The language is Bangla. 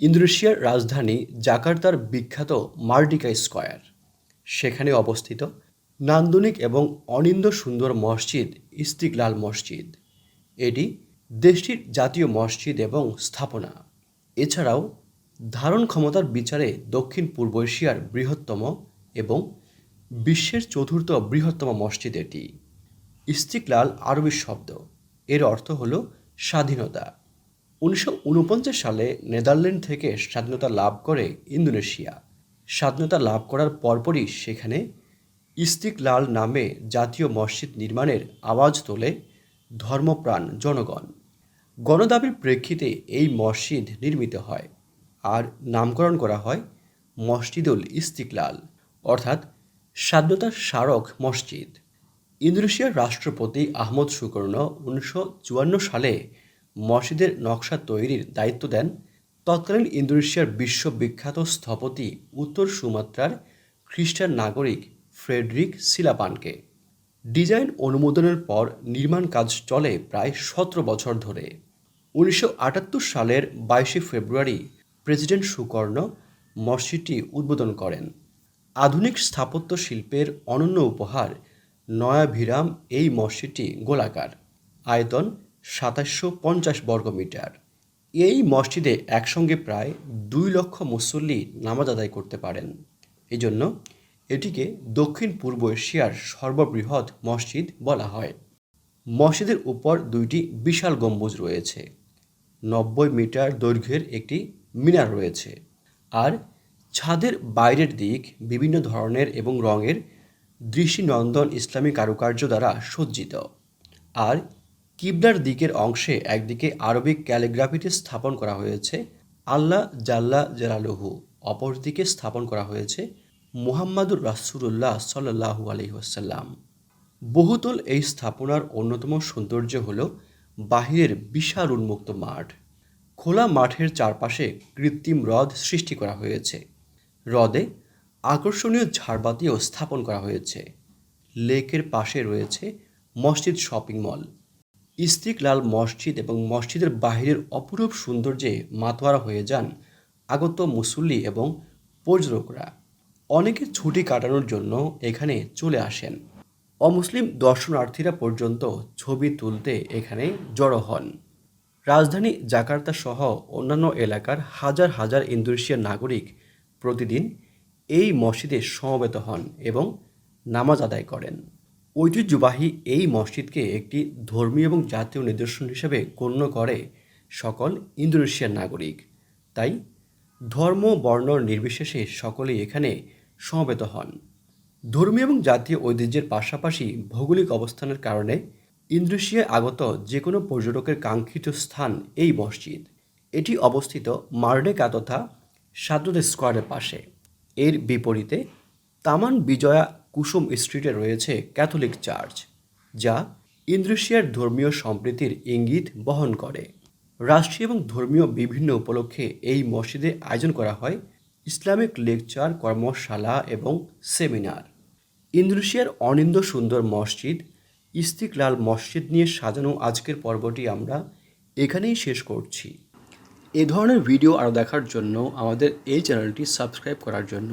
ইন্দোনেশিয়ার রাজধানী জাকার্তার বিখ্যাত মার্ডিকা স্কয়ার। সেখানে অবস্থিত নান্দনিক এবং অনিন্দ সুন্দর মসজিদ ইস্তিকলাল মসজিদ। এটি দেশটির জাতীয় মসজিদ এবং স্থাপনা। এছাড়াও ধারণ ক্ষমতার বিচারে দক্ষিণ পূর্ব এশিয়ার বৃহত্তম এবং বিশ্বের চতুর্থ বৃহত্তম মসজিদ এটি। ইস্তিকলাল আরবি শব্দ। এর অর্থ হল স্বাধীনতা। উনিশশো উনপঞ্চাশ সালে নেদারল্যান্ড থেকে স্বাধীনতা লাভ করে ইন্দোনেশিয়া। স্বাধীনতা লাভ করার পরপরই সেখানে ইস্তিকলাল নামে জাতীয় মসজিদ নির্মাণের আওয়াজ তোলে ধর্মপ্রাণ জনগণ। গণদাবির প্রেক্ষিতে এই মসজিদ নির্মিত হয় আর নামকরণ করা হয় মসজিদুল ইস্তিকলাল, অর্থাৎ স্বাধীনতার স্মারক মসজিদ। ইন্দোনেশিয়ার রাষ্ট্রপতি আহমদ সুকর্ণ উনিশশো চুয়ান্ন সালে মসজিদের নকশা তৈরির দায়িত্ব দেন তৎকালীন ইন্দোনেশিয়ার বিশ্ববিখ্যাত স্থপতি উত্তর সুমাত্রার খ্রিস্টান নাগরিক ফ্রেডরিক সিলাপানকে। ডিজাইন অনুমোদনের পর নির্মাণ কাজ চলে প্রায় সতেরো বছর ধরে। উনিশশো আটাত্তর সালের বাইশে ফেব্রুয়ারি প্রেসিডেন্ট সুকর্ণ মসজিদটি উদ্বোধন করেন। আধুনিক স্থাপত্য শিল্পের অনন্য উপহার নয়াভিরাম এই মসজিদটি গোলাকার। আয়তন সাতাশশো পঞ্চাশ বর্গমিটার এই মসজিদে একসঙ্গে প্রায় দুই লক্ষ মুসল্লি নামাজ আদায় করতে পারেন। এজন্য এটিকে দক্ষিণ পূর্ব এশিয়ার সর্ববৃহৎ মসজিদ বলা হয়। মসজিদের উপর দুইটি বিশাল গম্বুজ রয়েছে। নব্বই মিটার দৈর্ঘ্যের একটি মিনার রয়েছে। আর ছাদের বাইরের দিক বিভিন্ন ধরনের এবং রঙের দৃষ্টিনন্দন ইসলামী কারুকার্য দ্বারা সজ্জিত। আর কিবলার দিকের অংশে একদিকে আরবিক ক্যালিগ্রাফিটি স্থাপন করা হয়েছে, আল্লাহ জাল্লা জালালুহু অপরদিকে স্থাপন করা হয়েছে মুহাম্মাদুর রাসুল্লাহ সাল্লাহু আলহিহাসাল্লাম বহুতল এই স্থাপনার অন্যতম সৌন্দর্য হল বাহিরের বিশাল উন্মুক্ত মাঠ। খোলা মাঠের চারপাশে কৃত্রিম হ্রদ সৃষ্টি করা হয়েছে। হ্রদে আকর্ষণীয় ঝাড়বাতিও স্থাপন করা হয়েছে। লেকের পাশে রয়েছে মসজিদ শপিং মল। ইস্তিকলাল মসজিদ এবং মসজিদের বাহিরের অপরূপ সৌন্দর্যে মাতোয়ারা হয়ে যান আগত মুসল্লি এবং পর্যটকরা। অনেকে ছুটি কাটানোর জন্য এখানে চলে আসেন। অমুসলিম দর্শনার্থীরা পর্যন্ত ছবি তুলতে এখানে জড়ো হন। রাজধানী জাকার্তা সহ অন্যান্য এলাকার হাজার হাজার ইন্দোনেশিয়ার নাগরিক প্রতিদিন এই মসজিদে সমবেত হন এবং নামাজ আদায় করেন। ঐতিহ্যবাহী এই মসজিদকে একটি ধর্মীয় এবং জাতীয় নিদর্শন হিসেবে গণ্য করে সকল ইন্দোনেশিয়ার নাগরিক। তাই ধর্ম, বর্ণ নির্বিশেষে সকলেই এখানে সমবেত হন। ধর্মীয় এবং জাতীয় ঐতিহ্যের পাশাপাশি ভৌগোলিক অবস্থানের কারণে ইন্দোনেশিয়ায় আগত যে কোনো পর্যটকের কাঙ্ক্ষিত স্থান এই মসজিদ। এটি অবস্থিত মার্ডেকা তথা সাদ্দুদ স্কোয়ারের পাশে। এর বিপরীতে তামান বিজয়া কুসুম স্ট্রিটে রয়েছে ক্যাথলিক চার্চ, যা ইন্দোনেশিয়ার ধর্মীয় সম্প্রীতির ইঙ্গিত বহন করে। রাষ্ট্রীয় এবং ধর্মীয় বিভিন্ন উপলক্ষে এই মসজিদে আয়োজন করা হয় ইসলামিক লেকচার, কর্মশালা এবং সেমিনার। ইন্দোনেশিয়ার অনিন্দ সুন্দর মসজিদ, ইস্তিকলাল মসজিদ নিয়ে সাজানো আজকের পর্বটি আমরা এখানেই শেষ করছি। এ ধরনের ভিডিও আরও দেখার জন্য আমাদের এই চ্যানেলটি সাবস্ক্রাইব করার জন্য